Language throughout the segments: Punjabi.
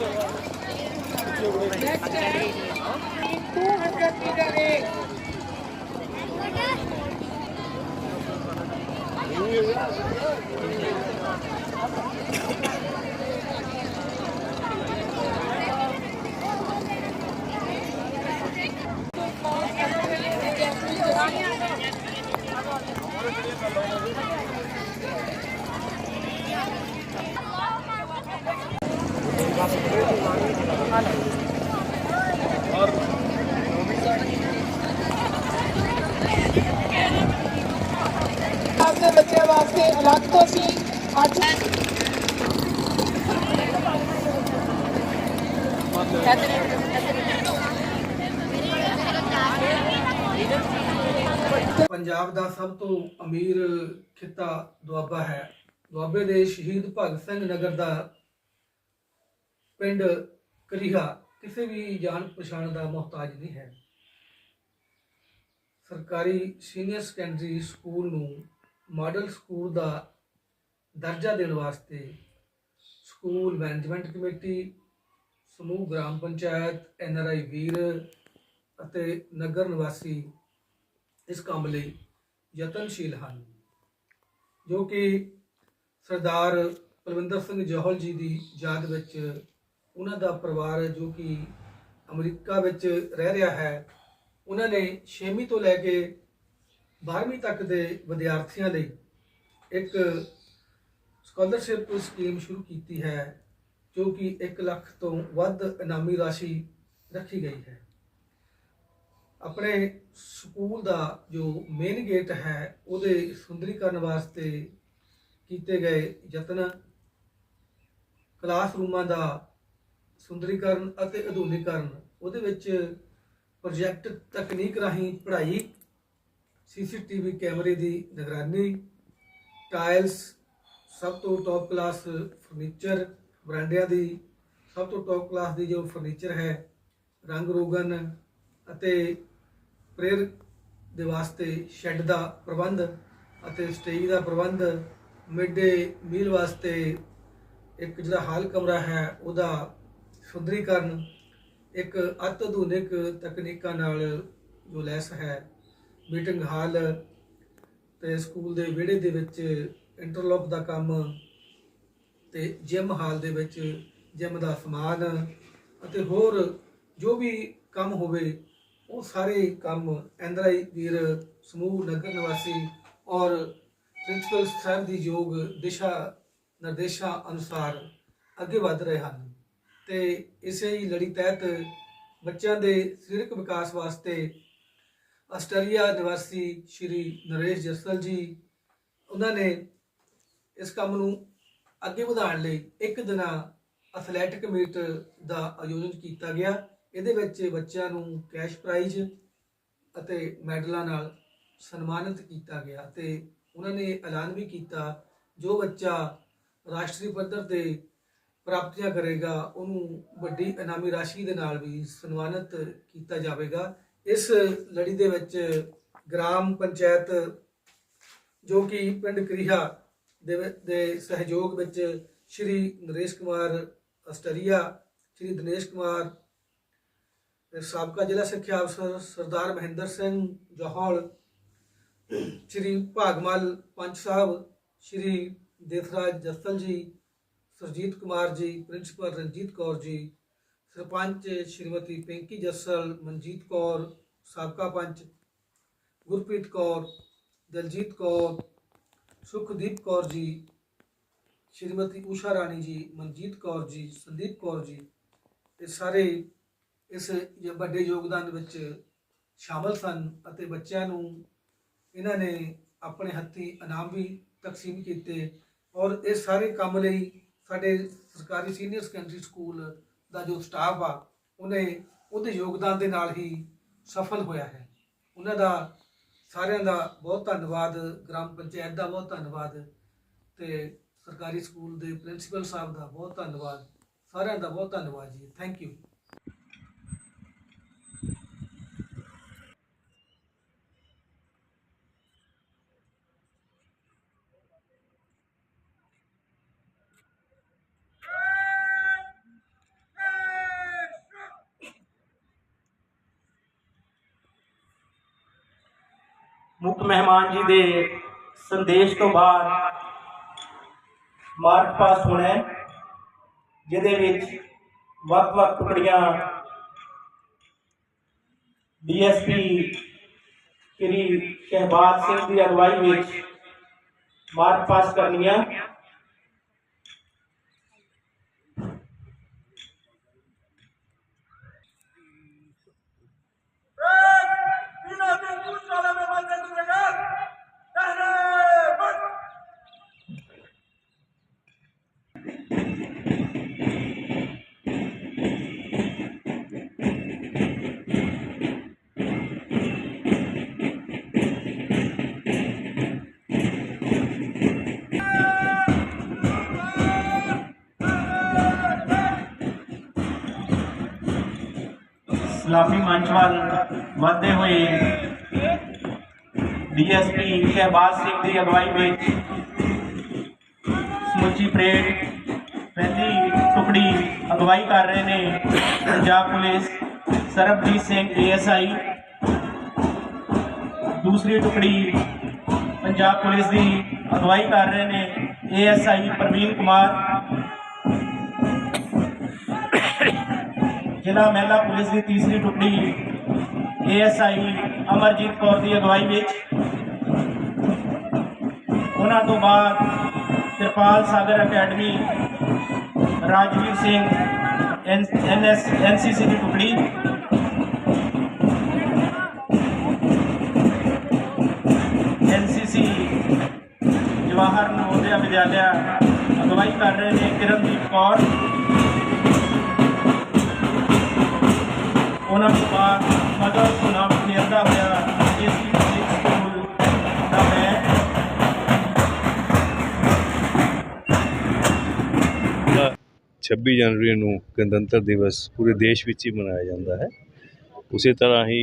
Itu akan kita. You ਆਪਣੇ ਬੱਚਿਆਂ ਵਾਸਤੇ ਅਲੱਗ ਤੋਂ ਸੀ। ਅੱਜ ਪੰਜਾਬ ਦਾ ਸਭ ਤੋਂ ਅਮੀਰ ਖਿੱਤਾ ਦੁਆਬਾ ਹੈ। ਦੁਆਬੇ ਦੇ ਸ਼ਹੀਦ ਭਗਤ ਸਿੰਘ ਨਗਰ ਦਾ ਪਿੰਡ ਕਰੀਹਾ ਕਿਸੇ ਵੀ ਜਾਣ ਪਛਾਣ ਦਾ ਮੁਹਤਾਜ ਨਹੀਂ ਹੈ। ਸਰਕਾਰੀ ਸੀਨੀਅਰ ਸੈਕੰਡਰੀ ਸਕੂਲ ਨੂੰ ਮਾਡਲ ਸਕੂਲ ਦਾ ਦਰਜਾ ਦੇਣ ਵਾਸਤੇ ਸਕੂਲ ਮੈਨੇਜਮੈਂਟ ਕਮੇਟੀ, ਸਮੂਹ ਗ੍ਰਾਮ ਪੰਚਾਇਤ, ਐੱਨ ਆਰ ਆਈ ਵੀਰ ਅਤੇ ਨਗਰ ਨਿਵਾਸੀ ਇਸ ਕੰਮ ਲਈ ਯਤਨਸ਼ੀਲ ਹਨ, ਜੋ ਕਿ ਸਰਦਾਰ ਪਰਵਿੰਦਰ ਸਿੰਘ ਜੋਹਲ ਜੀ ਦੀ ਯਾਦ ਵਿੱਚ ਉਹਨਾਂ ਦਾ ਪਰਿਵਾਰ ਜੋ ਕਿ ਅਮਰੀਕਾ ਵਿੱਚ ਰਹਿ ਰਿਹਾ ਹੈ, ਉਹਨਾਂ ਨੇ 6ਵੀਂ ਤੋਂ ਲੈ ਕੇ 12ਵੀਂ ਤੱਕ ਦੇ ਵਿਦਿਆਰਥੀਆਂ ਲਈ ਇੱਕ ਸਕਾਲਰਸ਼ਿਪ ਸਕੀਮ ਸ਼ੁਰੂ ਕੀਤੀ ਹੈ, ਜੋ ਕਿ 1 ਲੱਖ ਤੋਂ ਵੱਧ ਇਨਾਮੀ ਰਾਸ਼ੀ ਰੱਖੀ ਗਈ ਹੈ। ਆਪਣੇ ਸਕੂਲ ਦਾ ਜੋ ਮੇਨ ਗੇਟ ਹੈ, ਉਹਦੇ ਸੁੰਦਰੀਕਰਨ ਵਾਸਤੇ ਕੀਤੇ ਗਏ ਯਤਨ ਕਲਾਸਰੂਮਾਂ ਦਾ ਸੁੰਦਰੀਕਰਨ ਅਤੇ ਆਧੁਨਿਕਰਨ ਉਹਦੇ ਵਿੱਚ ਪ੍ਰੋਜੈਕਟ ਤਕਨੀਕ ਰਾਹੀਂ ਪੜ੍ਹਾਈ ਸੀਸੀਟੀਵੀ ਕੈਮਰੇ ਦੀ ਨਿਗਰਾਨੀ, ਟਾਇਲਸ, ਸਭ ਤੋਂ ਟੌਪ ਕਲਾਸ ਫਰਨੀਚਰ ਬਰਾਂਡਿਆਂ ਦੀ, ਸਭ ਤੋਂ ਟੌਪ ਕਲਾਸ ਦੀ ਜੋ ਫਰਨੀਚਰ ਹੈ, ਰੰਗ ਰੋਗਨ ਅਤੇ ਪ੍ਰੇਅਰ ਦੇ ਵਾਸਤੇ ਸ਼ੈੱਡ ਦਾ ਪ੍ਰਬੰਧ ਅਤੇ ਸਟੇਜ ਦਾ ਪ੍ਰਬੰਧ ਮਿਡ ਡੇ ਮੀਲ ਵਾਸਤੇ ਇੱਕ ਜਿਹੜਾ ਹਾਲ ਕਮਰਾ ਹੈ ਉਹਦਾ ਸੁੰਦਰੀਕਰਨ, ਇੱਕ ਅਤ ਆਧੁਨਿਕ ਤਕਨੀਕਾਂ ਨਾਲ ਜੋ ਲੈਸ ਹੈ ਮੀਟਿੰਗ ਹਾਲ ਤੇ ਸਕੂਲ ਦੇ ਵਿਹੜੇ ਦੇ ਵਿੱਚ ਇੰਟਰਲੌਕ ਦਾ ਕੰਮ ਤੇ ਜਿਮ ਹਾਲ ਦੇ ਵਿੱਚ ਜਿਮ ਦਾ ਸਮਾਨ ਅਤੇ ਹੋਰ ਜੋ ਵੀ ਕੰਮ ਹੋਵੇ, ਉਹ ਸਾਰੇ ਕੰਮ ਐਂਦਰਾਈ ਵੀਰ ਸਮੂਹ ਨਗਰ ਨਿਵਾਸੀ ਔਰ ਪ੍ਰਿੰਸੀਪਲ ਸਾਹਿਬ ਦੀ ਯੋਗ ਦਿਸ਼ਾ ਨਿਰਦੇਸ਼ਾਂ ਅਨੁਸਾਰ ਅੱਗੇ ਵਧ ਰਹੇ ਹਨ ਤੇ ਇਸੇ ਹੀ ਲੜੀ ਤਹਿਤ ਬੱਚਿਆਂ ਦੇ ਸਰੀਰਕ ਵਿਕਾਸ ਵਾਸਤੇ ਆਸਟ੍ਰੇਲੀਆ ਨਿਵਾਸੀ ਸ਼੍ਰੀ ਨਰੇਸ਼ ਜਸਲ ਜੀ, ਉਹਨਾਂ ਨੇ ਇਸ ਕੰਮ ਨੂੰ ਅੱਗੇ ਵਧਾਉਣ ਲਈ ਇੱਕ ਦਿਨਾ ਐਥਲੈਟਿਕ ਮੀਟ ਦਾ ਆਯੋਜਨ ਕੀਤਾ ਗਿਆ। ਇਹਦੇ ਵਿੱਚ ਬੱਚਿਆਂ ਨੂੰ ਕੈਸ਼ ਪ੍ਰਾਈਜ਼ ਅਤੇ ਮੈਡਲਾਂ ਨਾਲ ਸਨਮਾਨਿਤ ਕੀਤਾ ਗਿਆ ਤੇ ਉਹਨਾਂ ਨੇ ਐਲਾਨ ਵੀ ਕੀਤਾ, ਜੋ ਬੱਚਾ ਰਾਸ਼ਟਰੀ ਪੱਧਰ ਤੇ ਪ੍ਰਾਪਤੀਆਂ ਕਰੇਗਾ, ਉਹਨੂੰ ਵੱਡੀ ਇਨਾਮੀ ਰਾਸ਼ੀ ਦੇ ਨਾਲ ਵੀ ਸਨਮਾਨਿਤ ਕੀਤਾ ਜਾਵੇਗਾ। ਇਸ ਲੜੀ ਦੇ ਵਿੱਚ ਗ੍ਰਾਮ ਪੰਚਾਇਤ ਜੋ ਕਿ ਪਿੰਡ ਕਰੀਹਾ ਦੇ ਸਹਿਯੋਗ ਵਿੱਚ ਸ਼੍ਰੀ ਨਰੇਸ਼ ਕੁਮਾਰ ਅਸਟਰੀਆ, ਸ਼੍ਰੀ ਦਿਨੇਸ਼ ਕੁਮਾਰ ਸਾਬਕਾ ਜ਼ਿਲ੍ਹਾ ਸਿੱਖਿਆ ਅਫਸਰ ਸਰਦਾਰ ਮਹਿੰਦਰ ਸਿੰਘ ਜੋਹਲ, ਸ਼੍ਰੀ ਭਾਗਮਲ ਪੰਚ ਸਾਹਿਬ, ਸ਼੍ਰੀ ਦੇਥਰਾਜ ਜਸਲ ਜੀ, ਸਰਜੀਤ ਕੁਮਾਰ ਜੀ, ਪ੍ਰਿੰਸੀਪਲ ਰਣਜੀਤ ਕੌਰ ਜੀ ਸਰਪੰਚ ਸ਼੍ਰੀਮਤੀ ਪਿੰਕੀ ਜੱਸਲ, ਮਨਜੀਤ ਕੌਰ, ਸਾਬਕਾ ਪੰਚ ਗੁਰਪ੍ਰੀਤ ਕੌਰ, ਦਲਜੀਤ ਕੌਰ, ਸੁਖਦੀਪ ਕੌਰ ਜੀ, ਸ਼੍ਰੀਮਤੀ ਊਸ਼ਾ ਰਾਣੀ ਜੀ, ਮਨਜੀਤ ਕੌਰ ਜੀ, ਸੰਦੀਪ ਕੌਰ ਜੀ ਇਹ ਸਾਰੇ ਇਸ ਵੱਡੇ ਯੋਗਦਾਨ ਵਿੱਚ ਸ਼ਾਮਲ ਸਨ ਅਤੇ ਬੱਚਿਆਂ ਨੂੰ ਇਹਨਾਂ ਨੇ ਆਪਣੇ ਹੱਥੀ ਇਨਾਮ ਵੀ ਤਕਸੀਮ ਕੀਤੇ ਔਰ ਇਹ ਸਾਰੇ ਕੰਮ ਲਈ ਸਾਡੇ ਸਰਕਾਰੀ ਸੀਨੀਅਰ ਸੈਕੰਡਰੀ ਸਕੂਲ ਦਾ ਜੋ ਸਟਾਫ ਆ, ਉਹਨੇ ਉਹਦੇ ਯੋਗਦਾਨ ਦੇ ਨਾਲ ਹੀ ਸਫਲ ਹੋਇਆ ਹੈ। ਉਹਨਾਂ ਦਾ ਸਾਰਿਆਂ ਦਾ ਬਹੁਤ ਧੰਨਵਾਦ, ਗ੍ਰਾਮ ਪੰਚਾਇਤ ਦਾ ਬਹੁਤ ਧੰਨਵਾਦ ਤੇ ਸਰਕਾਰੀ ਸਕੂਲ ਦੇ ਪ੍ਰਿੰਸੀਪਲ ਸਾਹਿਬ ਦਾ ਬਹੁਤ ਧੰਨਵਾਦ। ਸਾਰਿਆਂ ਦਾ ਬਹੁਤ ਧੰਨਵਾਦ ਜੀ। ਥੈਂਕ ਯੂ ਮੁੱਖ ਮਹਿਮਾਨ ਜੀ ਦੇ ਸੰਦੇਸ਼ ਤੋਂ ਬਾਅਦ ਮਾਰਚ ਪਾਸ ਹੋਣਾ ਜਿਹਦੇ ਵਿੱਚ ਵੱਖ-ਵੱਖ ਟੁਕੜੀਆਂ ਡੀਐਸਪੀ ਸ੍ਰੀ ਸ਼ਹਿਬਾਜ਼ ਸਿੰਘ ਦੀ ਅਗਵਾਈ ਵਿੱਚ ਮਾਰਚ ਪਾਸ ਕਰਨੀਆਂ ਇਸਲਾਮੀ ਮੰਚ ਵੱਲ ਵਧਦੇ ਹੋਏ ਡੀਐਸਪੀ ਸ਼ਹਿਬਾਜ਼ ਸਿੰਘ ਦੀ ਅਗਵਾਈ ਵਿੱਚ ਸਮੁੱਚੀ ਪਰੇਡ ਪਹਿਲੀ ਟੁਕੜੀ ਅਗਵਾਈ ਕਰ ਰਹੇ ਨੇ ਪੰਜਾਬ ਪੁਲਿਸ, ਸਰਬਜੀਤ ਸਿੰਘ ਏਐਸਆਈ। ਦੂਸਰੀ ਟੁਕੜੀ ਪੰਜਾਬ ਪੁਲਿਸ ਦੀ ਅਗਵਾਈ ਕਰ ਰਹੇ ਨੇ ਏਐਸਆਈ ਪ੍ਰਵੀਨ ਕੁਮਾਰ। ਜ਼ਿਲ੍ਹਾ ਮਹਿਲਾ ਪੁਲਿਸ ਦੀ ਤੀਸਰੀ ਟੁਕੜੀ, ਏਐਸਆਈ ਅਮਰਜੀਤ ਕੌਰ ਦੀ ਅਗਵਾਈ ਵਿੱਚ। ਉਹਨਾਂ ਤੋਂ ਬਾਅਦ Kirpal Sagar academy, Rajveer Singh NS, NCC ਦੀ ਟੁਕੜੀ। ਐਨਸੀਸੀ ਜਵਾਹਰ ਨਵੋਦਿਆ ਵਿਦਿਆਲਿਆ ਅਗਵਾਈ ਕਰ ਰਹੇ ਨੇ ਕਿਰਨਦੀਪ ਕੌਰ। ਉਹਨਾਂ ਤੋਂ ਬਾਅਦ ਮਦਰ ਸੁਨਾਮ ਖੇਡਦਾ ਹੋਇਆ ਏਸੀ ਸਕੂਲ ਦਾ ਮੈਂ 26 ਜਨਵਰੀ ਨੂੰ ਗਣਤੰਤਰ ਦਿਵਸ ਪੂਰੇ ਦੇਸ਼ ਵਿੱਚ ਹੀ ਮਨਾਇਆ ਜਾਂਦਾ ਹੈ। ਉਸੇ ਤਰ੍ਹਾਂ ਹੀ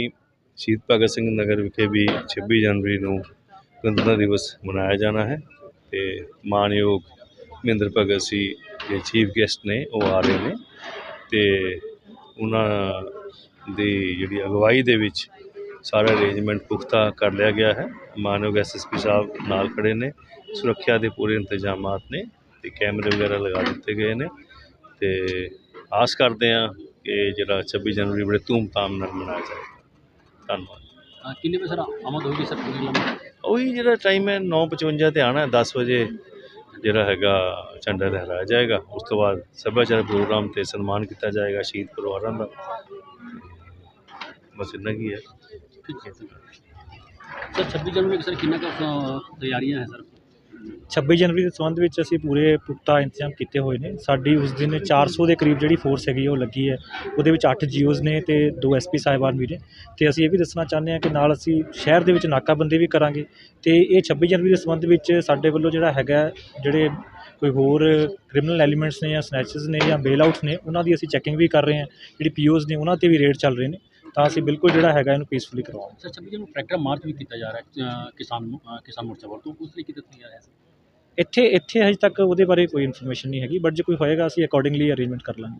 ਸ਼ਹੀਦ ਭਗਤ ਸਿੰਘ ਨਗਰ ਵਿਖੇ ਵੀ 26 ਜਨਵਰੀ ਨੂੰ ਗਣਤੰਤਰ ਦਿਵਸ ਮਨਾਇਆ ਜਾਣਾ ਹੈ ਤੇ ਮਾਨਯੋਗ ਮਹਿੰਦਰ ਭਗਤ ਸਿੰਘ ਦੇ ਚੀਫ ਗੈਸਟ ਨੇ, ਉਹ ਆ ਰਹੇ ਨੇ ਤੇ ਉਹਨਾਂ ਦੀ ਜਿਹੜੀ ਅਗਵਾਈ ਦੇ ਵਿੱਚ ਸਾਰਾ ਅਰੇਂਜਮੈਂਟ ਪੁਖਤਾ ਕਰ ਲਿਆ ਗਿਆ ਹੈ। ਮਾਨਯੋਗ ਐਸਐਸਪੀ ਸਾਹਿਬ ਨਾਲ ਖੜੇ ਨੇ। ਸੁਰੱਖਿਆ ਦੇ ਪੂਰੇ ਇੰਤਜ਼ਾਮਾਤ ਨੇ ਤੇ ਕੈਮਰੇ ਵਗੈਰਾ ਲਗਾ ਦਿੱਤੇ ਗਏ ਨੇ। ਤੇ ਆਸ ਕਰਦੇ ਹਾਂ ਕਿ ਜਿਹੜਾ 26 ਜਨਵਰੀ ਬੜੇ ਧੂਮਧਾਮ ਨਾਲ ਮਨਾਇਆ ਜਾਏਗਾ ਧੰਨਵਾਦ। ਕਿੰਨੇ ਵਜੇ ਸਰ ਆਮਦ ਹੋਏਗੀ ਸਰ ਉਹੀ ਜਿਹੜਾ ਟਾਈਮ ਹੈ 9:55 ਤੇ ਆਣਾ ਹੈ। 10 ਵਜੇ ਜਿਹੜਾ ਹੈਗਾ ਝੰਡਾ ਲਹਿਰਾਇਆ ਜਾਏਗਾ। ਉਸ ਤੋਂ ਬਾਅਦ ਸੱਭਿਆਚਾਰਕ ਪ੍ਰੋਗਰਾਮ ਤੇ ਸਨਮਾਨ ਕੀਤਾ ਜਾਏਗਾ ਸ਼ਹੀਦ ਪਰਿਵਾਰਾਂ ਦਾ। ਬਸ ਇੰਨਾ ਕੀ ਹੈ। ਠੀਕ ਹੈ ਸਰ। ਸਰ 26 ਜਨਵਰੀ ਸਰ ਕਿੰਨਾ ਕੁ ਤਿਆਰੀਆਂ ਹੈ ਸਰ? 26 ਜਨਵਰੀ ਦੇ ਸੰਬੰਧ ਵਿੱਚ ਅਸੀਂ ਪੂਰੇ ਪੁਖਤਾ ਇੰਤਜ਼ਾਮ ਕੀਤੇ ਹੋਏ ਨੇ। ਸਾਡੀ ਉਸ ਦਿਨ 400 ਦੇ ਕਰੀਬ ਜਿਹੜੀ ਫੋਰਸ ਹੈਗੀ ਹੈ ਉਹ ਲੱਗੀ ਹੈ। ਉਹਦੇ ਵਿੱਚ 8 ਜੀਓਜ਼ ਨੇ ਤੇ 2 ਐਸਪੀ ਸਾਹਿਬਾਨ ਵੀ ਨੇ। ਤੇ ਅਸੀਂ ਇਹ ਵੀ ਦੱਸਣਾ ਚਾਹੁੰਦੇ ਹਾਂ ਕਿ ਨਾਲ ਅਸੀਂ ਸ਼ਹਿਰ ਦੇ ਵਿੱਚ ਨਾਕਾਬੰਦੀ ਵੀ ਕਰਾਂਗੇ। ਤੇ ਇਹ 26 ਜਨਵਰੀ ਦੇ ਸੰਬੰਧ ਵਿੱਚ ਸਾਡੇ ਵੱਲੋਂ ਜਿਹੜਾ ਹੈਗਾ ਜਿਹੜੇ ਕੋਈ ਹੋਰ ਕ੍ਰਿਮੀਨਲ ਐਲੀਮੈਂਟਸ ਨੇ ਜਾਂ ਸਨੈਚਸ ਨੇ ਜਾਂ ਬੇਲ ਆਊਟਸ ਨੇ ਉਹਨਾਂ ਦੀ ਅਸੀਂ ਚੈਕਿੰਗ ਵੀ ਕਰ ਰਹੇ ਹਾਂ। ਜਿਹੜੀ ਪੀਓਜ਼ ਨੇ ਉਹਨਾਂ ਤੇ ਵੀ ਰੇਡ ਚੱਲ ਰਹੇ ਨੇ। ਤਾਂ ਅਸੀਂ ਬਿਲਕੁਲ ਜਿਹੜਾ ਹੈਗਾ ਇਹਨੂੰ ਪੀਸਫੁਲੀ ਕਰਵਾਵਾਂਗੇ ਸਰ 26 ਜਨਵਰੀ ਟਰੈਕਟਰ ਮਾਰਚ ਵੀ ਕੀਤਾ ਜਾ ਰਿਹਾ ਹੈ ਕਿਸਾਨ ਨੂੰ ਕਿਸਾਨ ਮੋਰਚਾ ਵੱਲੋਂ। ਉਸ ਲਈ ਕਿਤੇ ਤਿਆਰ ਹੈ ਸਰ ਇੱਥੇ ਇੱਥੇ ਹਜੇ ਤੱਕ ਉਹਦੇ ਬਾਰੇ ਕੋਈ ਇਨਫੋਰਮੇਸ਼ਨ ਨਹੀਂ ਹੈਗੀ ਬਟ ਜੇ ਕੋਈ ਹੋਏਗਾ ਅਸੀਂ ਅਕੋਰਡਿੰਗਲੀ ਅਰੇਂਜਮੈਂਟ ਕਰ ਲਾਂਗੇ।